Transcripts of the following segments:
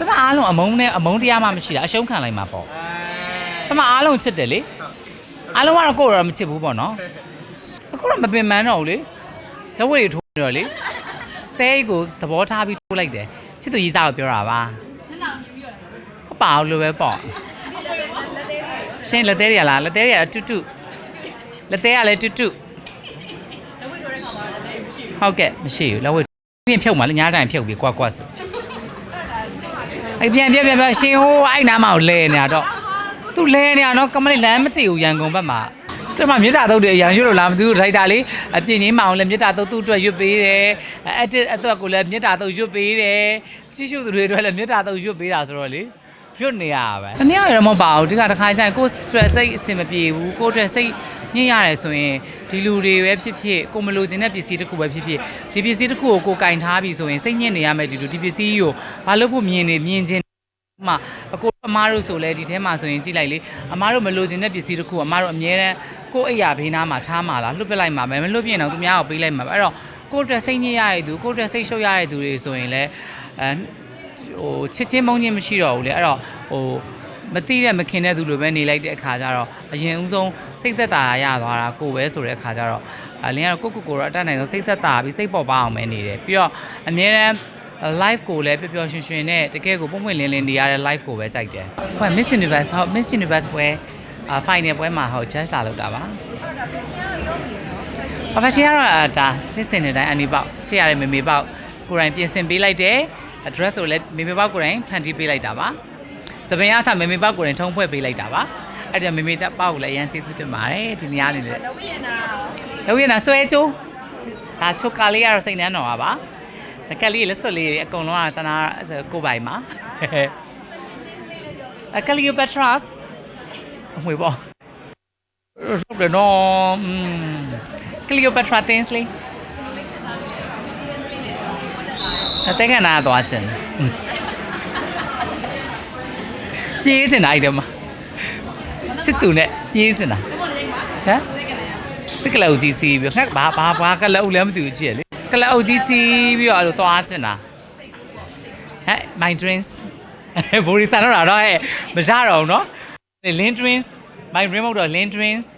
ကျမအားလုံးအမုန်းနဲ့အမုန်းတရားမှမရှိတာအရှုံးခံလိုက်မှာပေါ့ကျမအားလုံးချစ်တယ်လေအားလုံးကတော့ကိုယ့်ရောမချစ်ဘူးပေါ့နော်အခုတော့မပင်ပန်းတော့ဘူးလေလက်ဝဲတွေထိုးနေတော့လေသဲကိုသဘောထားပြီးထိုးလိုက်တယ်ချစ်သူကြီးစားကိုပြောတာပါဟုတ်ပါဘူးလို့ပဲပေါ့ရှင်းလက်သေးတွေကလားလက်သေးတွေကတူတူလက်သေးကလည်းတူတူဟုတ်ကဲ့မရှိဘူးလက်ဝဲပြင်ဖြုတ်မှလည်းညားတိုင်းဖြုတ်ပြီးကွက်ကွက်ဆို အဲ့ပြန်ပြန်ပြန်ပြန်ရှင်ဟိုးအဲ့နားမှာကိုလဲနေတာတော့သူလဲနေတာနော်ကမလေးလမ်းမသိဘူးရန်ကုန်ဘက်မှာကျမမြေတာတုတ်တွေအရန်ရွတ်လို့လားမသိဘူးထိုက်တာလေအပြင်းကြီးမအောင်လည်းမြေတာတုတ်သူ့အတွက်ရွတ်ပေးတယ်အဲ့တစ်အတွက်ကိုလည်းမြေတာတုတ်ရွတ်ပေးတယ်ကြီးစုသူတွေအတွက်လည်းမြေတာတုတ်ရွတ်ပေးတာဆိုတော့လေရွတ်နေရတာပဲတနည်းအားရမပါဘူးဒီကတစ်ခါကျရင်ကိုယ် stress စိတ်အဆင်မပြေဘူးကိုယ့်အတွက်စိတ် ညစ်ရတယ်ဆိုရင်ဒီလူတွေပဲဖြစ်ဖြစ်ကိုမလိုချင်တဲ့ပစ္စည်းတစ်ခုပဲဖြစ်ဖြစ်ဒီပစ္စည်းတစ်ခုကိုကိုကင်ထားပြီဆိုရင်စိတ်ညစ်နေရမယ်ဒီလိုဒီပစ္စည်းကိုဘာလို့ဖို့မြင်နေမြင်ချင်းဥပမာအကိုအမားတို့ဆိုလဲဒီထဲမှာဆိုရင်ကြည့်လိုက်လေအမားတို့မလိုချင်တဲ့ပစ္စည်းတစ်ခုအမားတို့အမြဲတမ်းကိုယ့်အိယာဘေးနားမှာထားမှာလားလွတ်ပစ်လိုက်မှာပဲမလွတ်ပြရင်တော့သူများကိုပေးလိုက်မှာပဲအဲ့တော့ကိုယ့်အတွက်စိတ်ညစ်ရတဲ့သူကိုယ့်အတွက်စိတ်ရှုပ်ရတဲ့သူတွေဆိုရင်လဲအဲဟိုချစ်ချင်းမုန်းချင်းမရှိတော့ဘူးလေအဲ့တော့ဟို မသိတဲ့မခင်တဲ့သူလိုပဲနေလိုက်တဲ့အခါကျတော့အရင်ဦးဆုံးစိတ်သက်သာရသွားတာကိုယ်ပဲဆိုတဲ့အခါကျတော့အလင်းကတော့ကိုယ့်ကိုယ်ကိုယ်တော့အတတ်နိုင်ဆုံးစိတ်သက်သာပြီးစိတ်ပေါ်ပါအောင်ပဲနေတယ်ပြီးတော့အမြဲတမ်း live ကိုလည်းပျော်ပျော်ရွှင်ရွှင်နဲ့တကယ်ကိုပုံပွင့်လင်းလင်းနေရတဲ့ live ကိုပဲကြိုက်တယ်။ဟုတ် Miss Universe ဟုတ် Miss Universe ပွဲအာ final ပွဲမှာဟုတ် judge လာလောက်တာပါ။ professional ကတော့အာဒါနှစ်စင်တဲ့အတိုင်းအနီပေါက်ချစ်ရတဲ့မေမေပေါက်ကိုယ်တိုင်ပြင်ဆင်ပေးလိုက်တယ်။ address ကိုလည်းမေမေပေါက်ကိုယ်တိုင်ဖန်တီးပေးလိုက်တာပါ။ စပင်အားဆမေမေပေါက်ကိုယ်တိုင်ထုံးဖွဲ့ပေးလိုက်တာပါ။အဲ့ဒါမေမေတက်ပေါက်ကိုလည်းအရင်ကျေးဇူးတင်ပါတယ်ဒီနေရာလေးလေ။လောက်ရနာ။လောက်ရနာဆွဲချိုး။ဒါချုပ်ကာလေးကတော့စိတ်နှမ်းတော်ပါပါ။ငကက်လေးလက်စွပ်လေးတွေအကုန်လုံးကတနာဆိုကိုယ်ပိုင်မှာအကလီယိုပက်ထရပ်စ်အမွေပေါ့ဟုတ်တယ်နော်ကလီယိုပက်ထရာတင်းစလီအတက်ကနာသွားချင် ပြေးစင်တာအဲ့တည်းမှာစစ်သူနဲ့ပြေးစင်တာဟမ်တကလောက်ကြီးစီးပြီးငါဘာဘာဘာကလောက်လည်းမသိဘူးကြည့်ရလေကလောက်ကြီးစီးပြီးတော့အဲ့လိုသွားစင်တာဟဲ့ my drinks ဘူရီဆန်တော့တော့ဟဲ့မရတော့ဘူးနော် lin drinks my remote တော့ lin drinks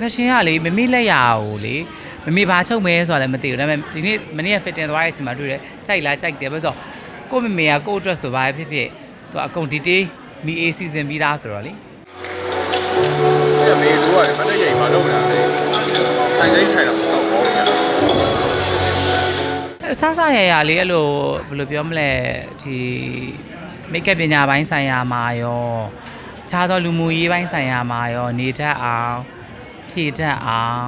fashion ကလေမမေ့လက်ရဘူးလေမမေ့ဘာချုပ်မဲဆိုတာလည်းမသိဘူးဒါပေမဲ့ဒီနေ့မနေ့က fitting သွားတဲ့အချိန်မှာတွေ့တယ်ကြိုက်လားကြိုက်တယ်ဘာလို့ဆိုတော့ကို့မမေကကို့အတွက်ဆိုပါဖြစ်ဖြစ်သူအကုန် detail မီအေးစီစဉ်ပြီးသားဆိုတော့လေမေလိုရတယ်မနေ့ရိမ်မှာလုပ်နေတာလေဆိုင်တိုင်းထိုင်တာမဟုတ်ဘူးဗျာဆဆရရလေးအဲ့လိုဘယ်လိုပြောမလဲဒီမိတ်ကပ်ပညာပိုင်းဆိုင်ရာမှာရောခြားသောလူမှုရေးပိုင်းဆိုင်ရာမှာရောနေတတ်အောင်ဖြည့်တတ်အောင်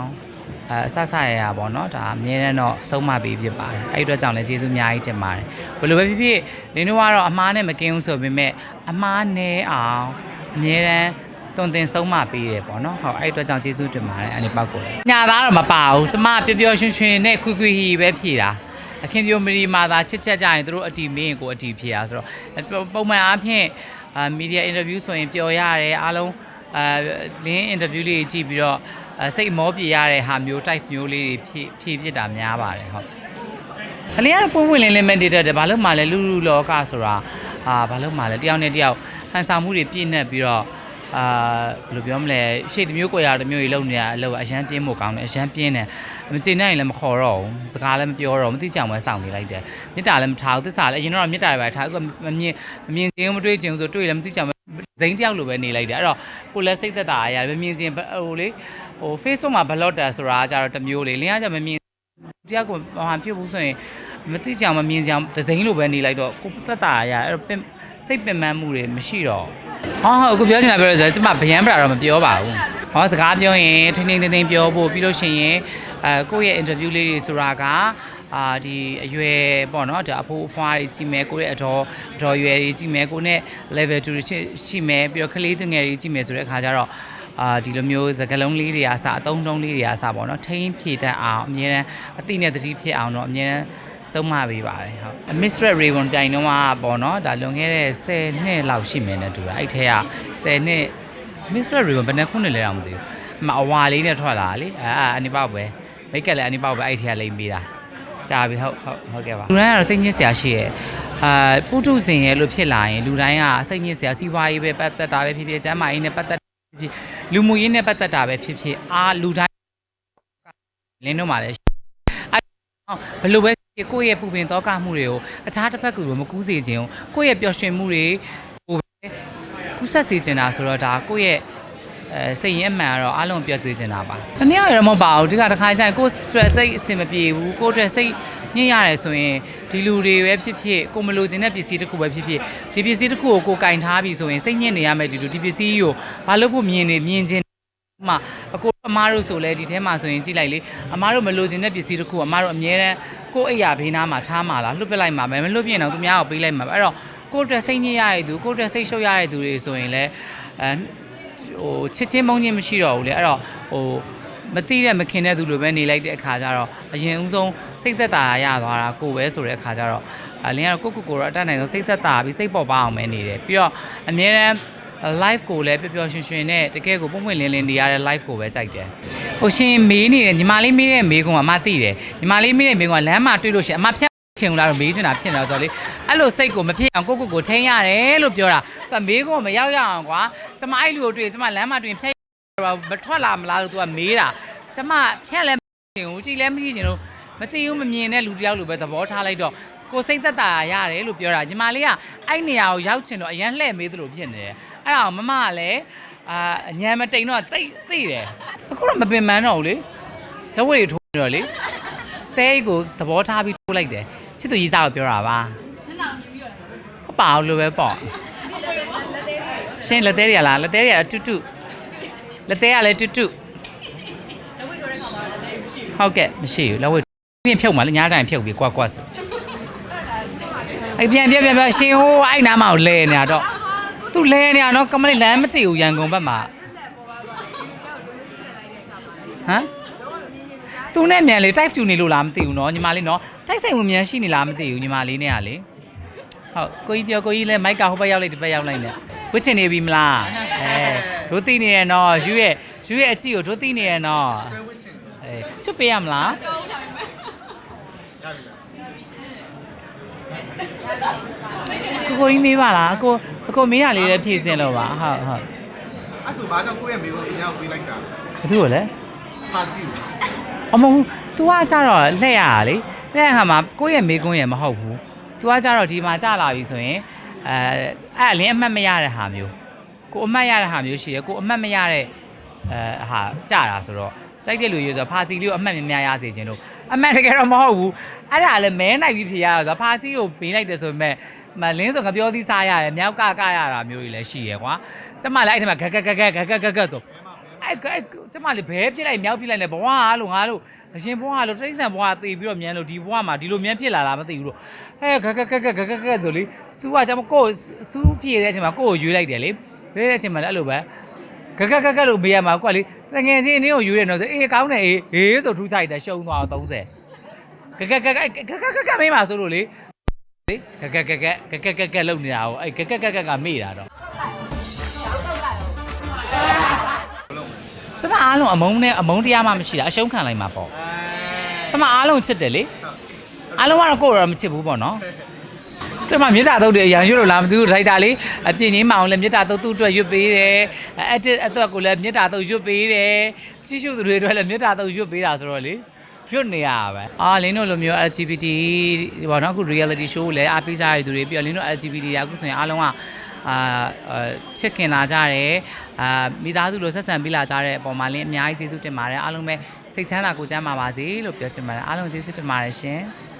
အဲအဆဆရရပေါ့နော်ဒါအမြဲတမ်းတော့အဆုံးမပေးဖြစ်ပါတယ်အဲ့ဒီအတွက်ကြောင့်လည်းကျေးဇူးအများကြီးတင်ပါတယ်ဘယ်လိုပဲဖြစ်ဖြစ်လင်းတို့ကတော့အမားနဲ့မကင်းဘူးဆိုပေမဲ့အမားနဲ့အောင်အမြဲတမ်းတွင်တင်ဆုံးမပေးတယ်ပေါ့နော်ဟုတ်အဲ့ဒီအတွက်ကြောင့်ကျေးဇူးတင်ပါတယ်အဲ့ဒီပောက်ကိုညာသားတော့မပါဘူးကျမပျော်ပျော်ရွှင်ရွှင်နဲ့ခွီခွီဟီပဲဖြည့်တာအခင်းပြိုမီဒီမာသာချစ်ချက်ကြရင်သူတို့အတီမင်းကိုအတီဖြစ်ရဆိုတော့ပုံမှန်အားဖြင့်အာမီဒီယာအင်တာဗျူးဆိုရင်ပျော်ရတယ်အားလုံးအာလင်းအင်တာဗျူးလေးကြည့်ပြီးတော့ စိတ်မောပြေရတဲ့ဟာမျိုး type မျိုးလေးတွေဖြည့်ဖြည့်ဖြစ်တာများပါတယ်ဟုတ်ကလေးကတော့ပုံဝင်လင်းလင်းမဲ့တည်တယ်ဘာလို့မှလဲလူလူလောကဆိုတာအာဘာလို့မှလဲတယောက်နဲ့တယောက်ဟန်ဆောင်မှုတွေပြည့်နေပြီးတော့အာဘယ်လိုပြောမလဲရှေ့တစ်မျိုးကိုရတစ်မျိုးကြီးလုံနေရအလုပ်အရန်ပြင်းဖို့ကောင်းတယ်အရန်ပြင်းတယ်မကျေနပ်ရင်လည်းမခေါ်တော့ဘူးစကားလည်းမပြောတော့ဘူးမသိချင်အောင်ပဲစောင့်နေလိုက်တယ်မေတ္တာလည်းမထားဘူးသစ္စာလည်းအရင်တော့မေတ္တာပဲထားအခုကမမြင်မမြင်ခြင်းမတွေ့ခြင်းဆိုတွေ့လည်းမသိချင်အောင် ဇိမ်းတယောက်လိုပဲနေလိုက်တယ်အဲ့တော့ကိုလည်းစိတ်သက်သာရမမြင်ခြင်းဟိုလေဟို Facebook မှာ blogger ဆိုတာကကြတော့တစ်မျိုးလေလင်းကကြမမြင်တယောက်ကိုဘာမှပြုတ်ဘူးဆိုရင်မသိချင်အောင်မမြင်ချင်အောင်ဒဇိမ်းလိုပဲနေလိုက်တော့ကိုသက်သာရအဲ့တော့ပင်စိတ်ပင်ပန်းမှုတွေမရှိတော့ဟောဟောအခုပြောချင်တာပြောရဆိုကျမဗျမ်းပတာတော့မပြောပါဘူးဟောစကားပြောရင်ထိန်းထိန်းသိမ်းသိမ်းပြောဖို့ပြီးလို့ရှိရင်အဲကိုယ့်ရဲ့ interview လေးတွေဆိုတာက အာဒီအရွယ်ပေါ့နော်ဒါအဖိုးအဖွားတွေကြီးမယ်ကိုယ့်ရဲ့အတော်အတော်ရွယ်တွေကြီးမယ်ကိုယ့်နဲ့ level 2တွေရှိရှိမယ်ပြီးတော့ကလေးသူငယ်တွေကြီးမယ်ဆိုတဲ့အခါကျတော့အာဒီလိုမျိုးစကလုံးလေးတွေအစအသုံးတုံးလေးတွေအစပေါ့နော်ထိန်းဖြည့်တတ်အောင်အမြဲတမ်းအတိနဲ့တတိဖြစ်အောင်တော့အမြဲတမ်းဆုံးမပေးပါတယ်ဟုတ် Miss Red Raven ပြိုင်တော့ကပေါ့နော်ဒါလွန်ခဲ့တဲ့10နှစ်လောက်ရှိမယ်နဲ့တူတာအဲ့ထဲက10နှစ် Miss Red Raven ဘယ်နှစ်ခုနှစ်လဲတော့မသိဘူးအမအဝါလေးနဲ့ထွက်လာတာလေအဲအဲအနိပေါက်ပဲမိတ်ကက်လည်းအနိပေါက်ပဲအဲ့ထဲကလိမ့်ပေးတာ ကြာပြီဟုတ်ဟုတ်ဟုတ်ကဲ့ပါလူတိုင်းကတော့စိတ်ညစ်စရာရှိရဲ့အအာပုထုဇဉ်ရဲ့လို့ဖြစ်လာရင်လူတိုင်းကစိတ်ညစ်စရာစီးပွားရေးပဲပတ်သက်တာပဲဖြစ်ဖြစ်ကျမ်းမာရေးနဲ့ပတ်သက်တာပဲဖြစ်ဖြစ်လူမှုရေးနဲ့ပတ်သက်တာပဲဖြစ်ဖြစ်အားလူတိုင်းလင်းတို့မှာလည်းအဲဘယ်လိုပဲဖြစ်ကိုယ့်ရဲ့ပူပင်သောကမှုတွေကိုအခြားတစ်ဖက်ကလူမကူးစေခြင်းကိုယ့်ရဲ့ပျော်ရွှင်မှုတွေကိုပဲကူးဆက်စေချင်တာဆိုတော့ဒါကိုယ့်ရဲ့ အဲစိတ်ရင်းအမှန်ကတော့အားလုံးပြည့်စုံနေတာပါ။တနည်းအားရမဟုတ်ပါဘူး။ဒီကတစ်ခါကျရင်ကိုယ် stress စိတ်အဆင်မပြေဘူး။ကိုယ့်အတွက်စိတ်ညစ်ရတယ်ဆိုရင်ဒီလူတွေပဲဖြစ်ဖြစ်ကိုယ်မလိုချင်တဲ့ပစ္စည်းတစ်ခုပဲဖြစ်ဖြစ်ဒီပစ္စည်းတစ်ခုကိုကိုယ်ကင်ထားပြီဆိုရင်စိတ်ညစ်နေရမယ်ဒီလိုဒီပစ္စည်းကိုဘာလို့ဖို့မြင်နေမြင်ချင်းဥပမာအကိုအမားတို့ဆိုလဲဒီထဲမှာဆိုရင်ကြည့်လိုက်လေအမားတို့မလိုချင်တဲ့ပစ္စည်းတစ်ခုအမားတို့အမြဲတမ်းကိုယ့်အိယာဘေးနားမှာထားမှာလားလွတ်ပစ်လိုက်မှာပဲမလွတ်ပြရင်တော့သူများကိုပေးလိုက်မှာပဲအဲ့တော့ကိုယ့်အတွက်စိတ်ညစ်ရတဲ့သူကိုယ့်အတွက်စိတ်ရှုပ်ရတဲ့သူတွေဆိုရင်လဲအဲ ဟိုချစ်ချင်းမုန်းချင်းမရှိတော့ဘူးလေအဲ့တော့ဟိုမသိတဲ့မခင်တဲ့သူလိုပဲနေလိုက်တဲ့အခါကျတော့အရင်ဦးဆုံးစိတ်သက်သာရသွားတာကိုယ်ပဲဆိုတဲ့အခါကျတော့အလင်းကတော့ကိုကိုကိုတော့အတတ်နိုင်ဆုံးစိတ်သက်သာပြီးစိတ်ပေါ်ပါအောင်ပဲနေတယ်ပြီးတော့အများတန်း live ကိုလည်းပျော်ပျော်ရွှင်ရွှင်နဲ့တကယ်ကိုပုံပွင့်လင်းလင်းနေရတဲ့ live ကိုပဲကြိုက်တယ်။ဟိုရှင်မေးနေတယ်ညီမလေးမေးတဲ့မေးခွန်းကအမသိတယ်ညီမလေးမေးတဲ့မေးခွန်းကလမ်းမှာတွေ့လို့ရှင်အမဖြတ်ချင်လာတော့မေးချင်တာဖြစ်နေတာဆိုတော့လေ အဲ့လိုစိတ်ကိုမဖြစ်အောင်ကိုကိုကိုထိန်းရတယ်လို့ပြောတာသူကမေးခွန်းမရောက်ရအောင်ကွာကျမအဲ့လူကိုတွေ့ကျမလမ်းမှာတွေ့ဖြတ်မထွက်လာမလားလို့သူကမေးတာကျမဖြတ်လဲမချင်ဘူးကြည်လဲမကြည့်ချင်လို့မသိဘူးမမြင်တဲ့လူတယောက်လိုပဲသဘောထားလိုက်တော့ကိုစိတ်သက်သာရတယ်လို့ပြောတာညီမလေးကအဲ့နေရာကိုရောက်ချင်တော့အရန်လှည့်မေးသလိုဖြစ်နေတယ်အဲ့ဒါမမကလည်းအာအညံမတိန်တော့တိတ်သိတယ်အခုတော့မပင်ပန်းတော့ဘူးလေလက်ဝဲတွေထိုးနေတော့လေသဲကိုသဘောထားပြီးထိုးလိုက်တယ်ချစ်သူရေးစားကိုပြောတာပါဟုတ် ပါဘူးလို့ပဲပေါ့ရှင်လက်သေးတွေကလားလက်သေးတွေကတူတူလက်သေးကလည်းတူတူဟုတ်ကဲ့မရှိဘူးလက်ဝတ်ပြင်ဖြုတ်မှာလေညားတိုင်းဖြုတ်ပြီးကွာကွာဆိုအဲ့ပြန်ပြန်ပြန်ပြန်ရှင်ဟိုးအဲ့နားမှာကိုလဲနေတာတော့သူလဲနေတာနော်ကမလေးလမ်းမသိဘူးရန်ကုန်ဘက်မှာဟမ်သူနဲ့မြန်လေ type 2နေလို့လားမသိဘူးနော်ညီမလေးနော်တိုက်ဆိုင်ဝင်မြန်ရှိနေလားမသိဘူးညီမလေးနဲ့ကလေ ဟုတ်ကိုကြီးပြောကိုကြီးလဲမိုက်ကဟိုဘက်ရောက်လိုက်ဒီဘက်ရောက်လိုက်နဲ့ဝစ်ချင်နေပြီမလားအဲတို့သိနေရနော်ယူရဲ့ယူရဲ့အကြည့်ကိုတို့သိနေရနော်ဆွဲဝစ်ချင်အဲချွတ်ပေးရမလားရပြီလားကိုကိုကြီးမေးပါလားအကိုအကိုမေးရလေးလည်းဖြည့်စင်လို့ပါဟုတ်ဟုတ်အဲ့ဆိုဘာကြောင့်ကိုယ့်ရဲ့မိကိုအများကိုပေးလိုက်တာဘာသူ့ကိုလဲပါစီအမဟုတ် तू ကကြတော့လှည့်ရတာလေလှည့်ရခါမှာကိုယ့်ရဲ့မေးခွန်းရမဟုတ်ဘူး သူကကြတော့ဒီမှာကြလာပြီဆိုရင်အဲအဲ့လင်းအမှတ်မရတဲ့ဟာမျိုးကိုအမှတ်ရတဲ့ဟာမျိုးရှိရယ်ကိုအမှတ်မရတဲ့အဲဟာကြတာဆိုတော့ကြိုက်တဲ့လူတွေဆိုတော့ဖာစီလေးကိုအမှတ်များများရစေခြင်းလို့အမှန်တကယ်တော့မဟုတ်ဘူးအဲ့ဒါလည်းမဲနိုင်ပြီးဖြစ်ရတာဆိုတော့ဖာစီကိုပေးလိုက်တယ်ဆိုပေမဲ့မလင်းဆိုငါပြောသီးစားရတယ်မြောက်ကကရတာမျိုးတွေလည်းရှိရယ်ကွာကျမလည်းအဲ့ဒီမှာဂက်ဂက်ဂက်ဂက်ဂက်ဂက်ဆိုအဲ့ကျမလည်းဘဲပြစ်လိုက်မြောက်ပြစ်လိုက်လဲဘဝလို့ငါလို့ အရှင်ဘဝလို့တိရစ္ဆာန်ဘဝသေပြီးတော့မြန်လို့ဒီဘဝမှာဒီလိုမြန်ဖြစ်လာလားမသိဘူးလို့ဟဲ့ဂကကကကကကဆိုလေစူးကကျမကိုယ်စူးပြေတဲ့အချိန်မှာကိုယ်ကိုရွေးလိုက်တယ်လေရွေးတဲ့အချိန်မှာလည်းအဲ့လိုပဲဂကကကလို့မေးရမှာကိုကလေတငယ်ချင်းနင်းကိုရွေးတယ်နော်ဆိုအေးကောင်းတယ်အေးအေးဆိုထူးချိုက်တယ်ရှုံသွားတော့30ဂကကကကကကကမေးမှာဆိုလို့လေလေဂကကကဂကကကလုံနေတာဟိုအဲ့ဂကကကကမေးတာတော့ ကျမအားလုံးအမုန်းနဲ့အမုန်းတရားမှမရှိတာအရှုံးခံလိုက်မှာပေါ့အဲကျမအားလုံးချစ်တယ်လေအားလုံးကတော့ကိုယ်တော့မချစ်ဘူးပေါ့နော်ကျမမြေတားတုတ်တွေအရန်ရွတ်လို့လားမသိဘူးထိုက်တာလေအပြင်းကြီးမအောင်လည်းမြေတားတုတ်သူ့အတွက်ရွတ်ပေးတယ်အတစ်အတွက်ကိုလည်းမြေတားတုတ်ရွတ်ပေးတယ်ကြည့်ရှုသူတွေအတွက်လည်းမြေတားတုတ်ရွတ်ပေးတာဆိုတော့လေရွတ်နေရပါပဲအာလင်းတို့လိုမျိုး LGBT ဘောနော်အခု reality show ကိုလည်းအားပေးကြရတဲ့သူတွေပြီးတော့လင်းတို့ LGBT ကအခုဆိုရင်အားလုံးက အာချစ်ခင်လာကြတယ်အာမိသားစုလိုဆက်ဆံပေးလာကြတဲ့အပေါ်မှာလင်းအများကြီးကျေးဇူးတင်ပါတယ်အားလုံးပဲစိတ်ချမ်းသာကိုယ်ချမ်းသာပါစေလို့ပြောချင်ပါတယ်အားလုံးကျေးဇူးတင်ပါတယ်ရှင်ဟ